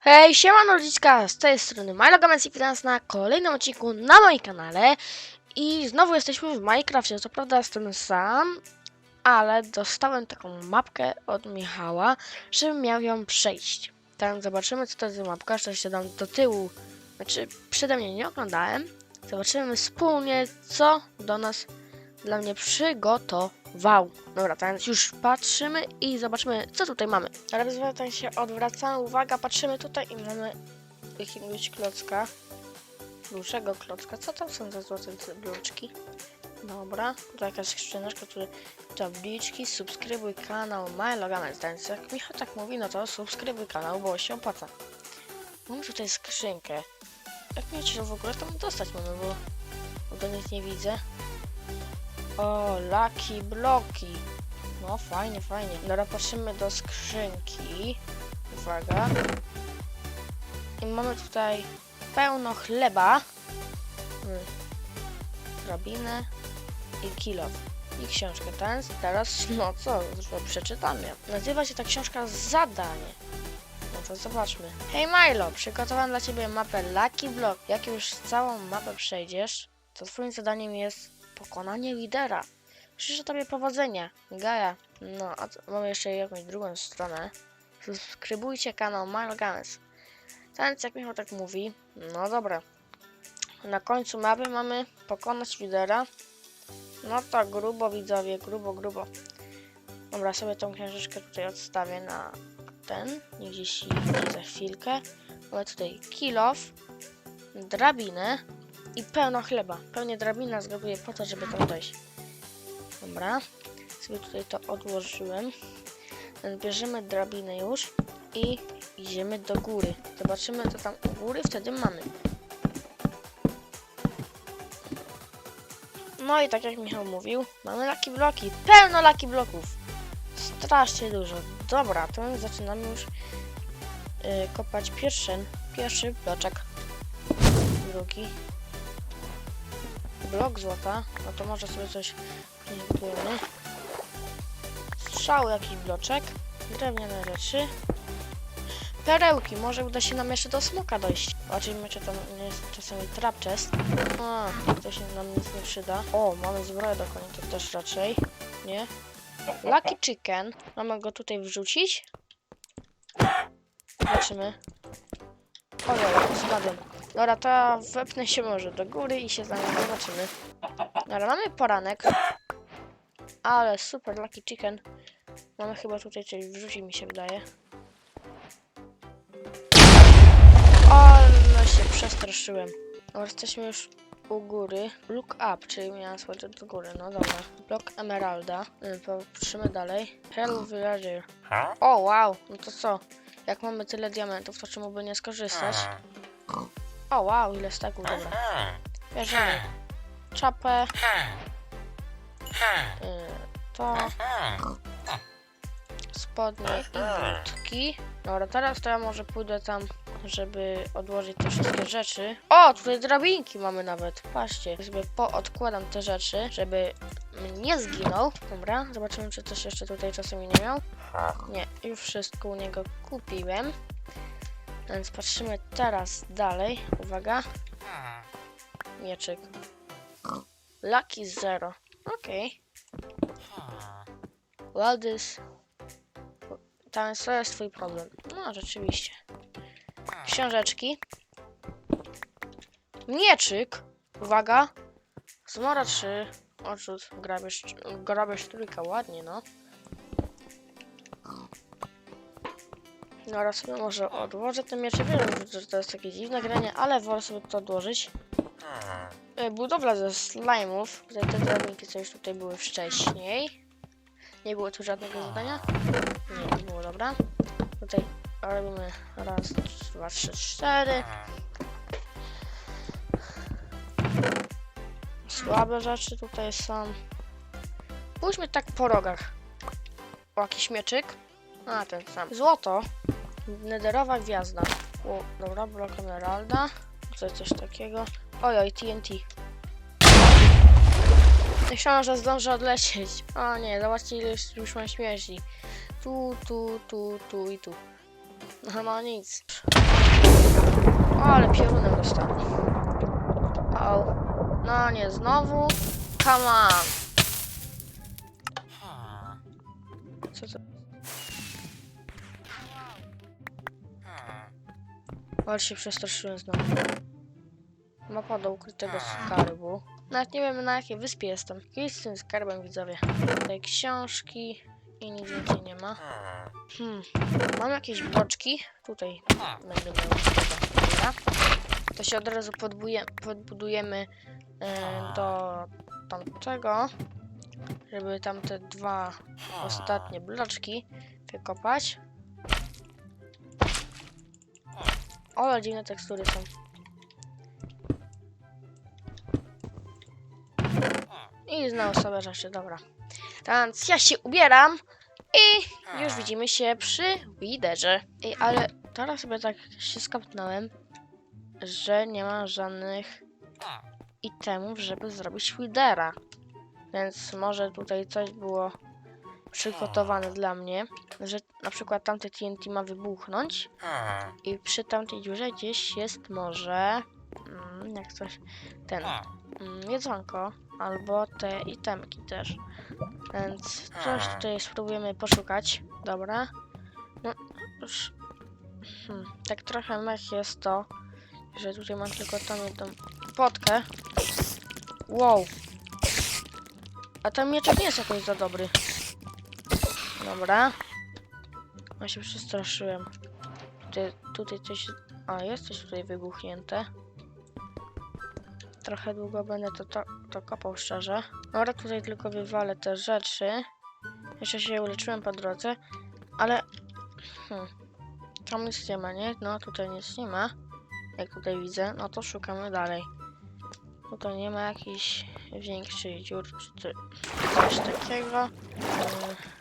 Hej, siemano ludziska, z tej strony Mylogamens i witam na kolejnym odcinku na moim kanale. I znowu jesteśmy w Minecrafcie, co prawda jestem sam Ale dostałem taką mapkę od Michała, żebym miał ją przejść. Tak, zobaczymy co to jest za mapka, jeszcze się dam do tyłu Znaczy, przede mnie nie oglądałem. Zobaczymy wspólnie, co do nas, dla mnie przygotował Dobra, teraz już patrzymy i zobaczymy, co tutaj mamy. Tutaj się odwracamy, uwaga, patrzymy tutaj i mamy jakiegoś klocka. Dłuższego klocka. Co tam są za złote te bloczki? Dobra, tutaj jakaś skrzyneczka, tu tabliczki, subskrybuj kanał MyLoganet. Więc jak Michał tak mówi, no to subskrybuj kanał, bo się opłaca. Mam tutaj skrzynkę. Jak mnie w ogóle tam dostać mamy, bo, bo do nic nie widzę. O, Lucky Bloki. No, fajnie, fajnie. Dobra, patrzymy do skrzynki. Uwaga. I mamy tutaj pełno chleba. Mm. Drabinę i kilof. I książkę. Teraz, teraz, no co, przeczytamy. Nazywa się ta książka Zadanie. No to zobaczmy. Hej Milo, przygotowałem dla Ciebie mapę Lucky Block. Jak już całą mapę przejdziesz, to Twoim zadaniem jest pokonanie lidera. Życzę Tobie powodzenia, Gaja. No, a mamy jeszcze jakąś drugą stronę. Subskrybujcie kanał Guns. Więc jak Michał tak mówi, no dobra. Na końcu mapy mamy pokonać lidera. No to grubo widzowie, grubo, grubo. Dobra, sobie tą książeczkę tutaj odstawię na ten. Gdzieś za chwilkę. Mamy tutaj kilof, drabinę i pełno chleba. Pewnie drabina zgaduję po to, żeby tam dojść. Dobra, sobie tutaj to odłożyłem. Bierzemy drabinę już i idziemy do góry. Zobaczymy co tam u góry wtedy mamy. No i tak jak Michał mówił, mamy laki bloki. Pełno laki bloków. Strasznie dużo. Dobra, to my zaczynamy już yy, kopać pierwszy, pierwszy bloczek. Drugi. Blok złota. No to może sobie coś Dziękujemy. Strzał jakiś bloczek. Drewniane rzeczy. Perełki. Może uda się nam jeszcze do smoka dojść. Zobaczymy, czy tam jest czasami trap chest. A, to się nam nic nie przyda. O, mamy zbroję do konia, to też raczej. Nie. Lucky chicken. Mamy go tutaj wrzucić. Zobaczymy. Ojej, spadłem. Dobra, to ja wepnę się może do góry i się z nami zobaczymy. Dobra, mamy poranek. Ale super lucky chicken. Mamy chyba tutaj coś wrzuci mi się wydaje. Ale się przestraszyłem. Dobra, jesteśmy już u góry. Look up, czyli miałem spojrzeć do góry. No dobra. Blok emeralda. Y, Patrzymy dalej. Hell villager. O wow, no to co? Jak mamy tyle diamentów, to czemu by nie skorzystać? O wow, ile staków, dobra. Bierzemy czapę. Y, to spodnie i butki. Dobra, teraz to ja może pójdę tam, żeby odłożyć te wszystkie rzeczy. O, tutaj drabinki mamy nawet. Patrzcie, sobie poodkładam te rzeczy, żeby nie zginął. Dobra, zobaczymy, czy coś jeszcze tutaj czasami nie miał. Nie, już wszystko u niego kupiłem. Więc patrzymy teraz dalej. Uwaga. Mieczyk. Lucky Zero. Okej. Well, this... Tam to jest twój problem. No, rzeczywiście. Książeczki. Mieczyk. Uwaga. Zmora 3. Odrzut. Grabież, grabież trójka. Ładnie, no. Dobra, sobie może odłożę ten mieczyk. Wiem, że to jest takie dziwne granie, ale wolę sobie to odłożyć. E, Budowla ze slime'ów. Tutaj te drabinki, co już tutaj były wcześniej. Nie było tu żadnego zadania? Nie, nie było, dobra. Tutaj robimy raz, dwa, trzy, cztery. Słabe rzeczy tutaj są. Pójdźmy tak po rogach. O, jakiś mieczyk. A, ten sam. Złoto. Nederowa gwiazda. O, dobra, blok emeralda. Tutaj coś takiego. Ojoj, TNT. Myślałam, że zdążę odlecieć. O nie, zobaczcie ile już- mam śmierci. Tu, tu, tu, tu i tu. No, no nic. O, ale piorunem dostałem. O, no nie znowu. Come on. Co to? Ale się przestraszyłem znowu. Mapa do ukrytego skarbu. Nawet nie wiem na jakiej wyspie jestem. Kiedyś z tym skarbem widzowie. Tutaj książki i nic więcej nie ma. Hmm. Mam jakieś bloczki. Tutaj będę miał dobra. To się od razu podbuje, podbudujemy e, do tamtego, żeby tamte dwa ostatnie bloczki wykopać. O, dziwne tekstury są. I znowu sobie rzeczy, dobra. Więc ja się ubieram i już widzimy się przy liderze. Ej, ale teraz sobie tak się skapnąłem, że nie ma żadnych itemów, żeby zrobić widera. Więc może tutaj coś było przygotowane dla mnie, że na przykład tamte TNT ma wybuchnąć i przy tamtej dziurze gdzieś jest może mm, jak coś ten mm, jedzonko albo te itemki też. Więc coś tutaj spróbujemy poszukać. Dobra. No, już, hmm, tak trochę mech jest to, że tutaj mam tylko tą jedną potkę. Wow. A ten mieczek nie jest jakoś za dobry. Dobra. Ja się przestraszyłem. Tutaj, tutaj coś... A, jest coś tutaj wybuchnięte. Trochę długo będę to, to, to kopał szczerze. Dobra, tutaj tylko wywalę te rzeczy. Jeszcze się uleczyłem po drodze, ale... Hmm. Tam nic nie ma, nie? No, tutaj nic nie ma. Jak tutaj widzę, no to szukamy dalej. Tutaj nie ma jakichś większych dziur czy co- coś takiego. Yy.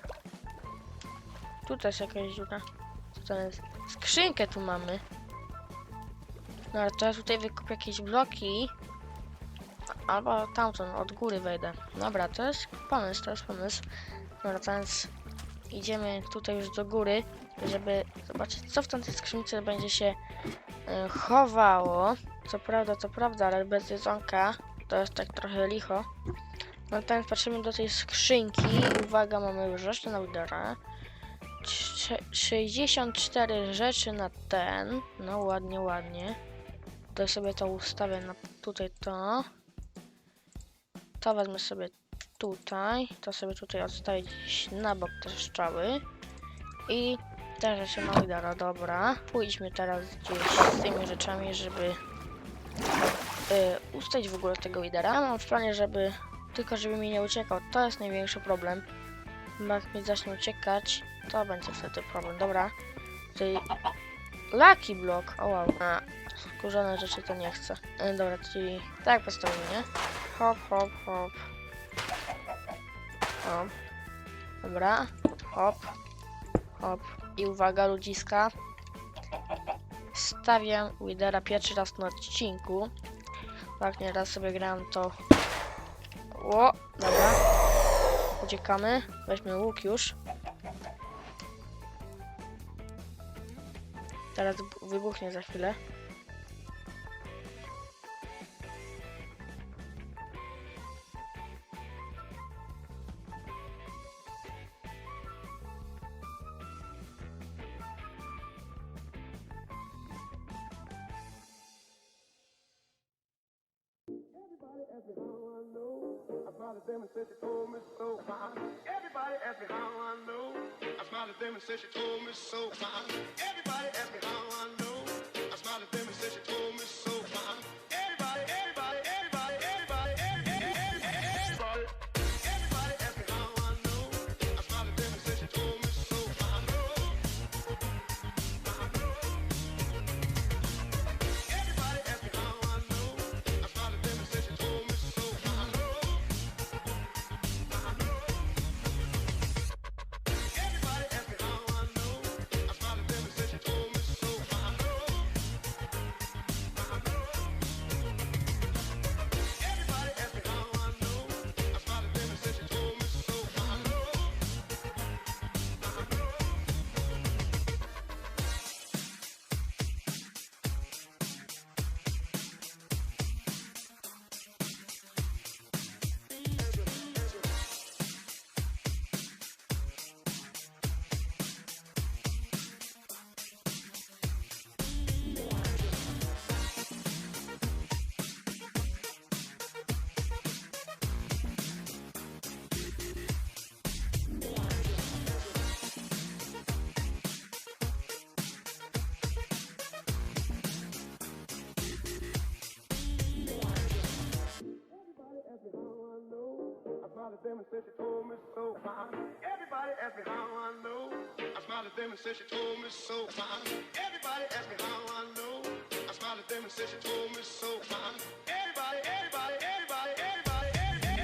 Tutaj jest jakaś dziura. Co to jest? Skrzynkę tu mamy. No ale to tutaj wykupię jakieś bloki. Albo tamtą, od góry wejdę. Dobra, to jest pomysł, to jest pomysł. Dobra, więc idziemy tutaj już do góry, żeby zobaczyć, co w tamtej skrzynce będzie się e, chowało. Co prawda, to prawda, ale bez jedzonka to jest tak trochę licho. No więc patrzymy do tej skrzynki. Uwaga, mamy już rzeczy na lidera. Trze- 64 rzeczy na ten. No ładnie, ładnie. To sobie to ustawię na tutaj to. To wezmę sobie tutaj. To sobie tutaj odstawię gdzieś na bok te strzały. I te rzeczy na lidera, dobra. Pójdźmy teraz gdzieś z tymi rzeczami, żeby y, ustać w ogóle tego lidera. Ja mam w planie, żeby tylko żeby mi nie uciekał. To jest największy problem. Jak mi zacznie uciekać, to będzie wtedy problem. Dobra. Tutaj Lucky Block. O wow. A, skurzone rzeczy to nie chcę. E, dobra, czyli tak postawimy, nie? Hop, hop, hop. Hop. Dobra. Hop. Hop. I uwaga, ludziska. Stawiam Widera pierwszy raz na odcinku. Jak nie raz sobie grałem to... O, dobra. Uciekamy. Weźmy łuk już. Teraz bu- wybuchnie za chwilę. Smiled at them and said she told me so. Everybody asked me how I know. I smiled at them and said she told me so. Everybody asked me how I know. I smiled at them at them and said she told me so. Everybody asked me how I know. I smiled at them and said she told me so. Everybody asked me how I know. I smiled at them and said she told me so. Everybody, everybody, everybody, everybody, everybody,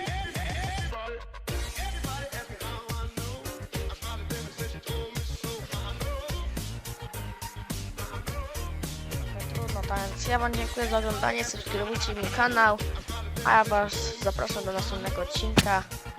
everybody, everybody. No trudno, więc ja wam dziękuję za oglądanie, subskrybujcie mi kanał, a ja was zapraszam do następnego odcinka,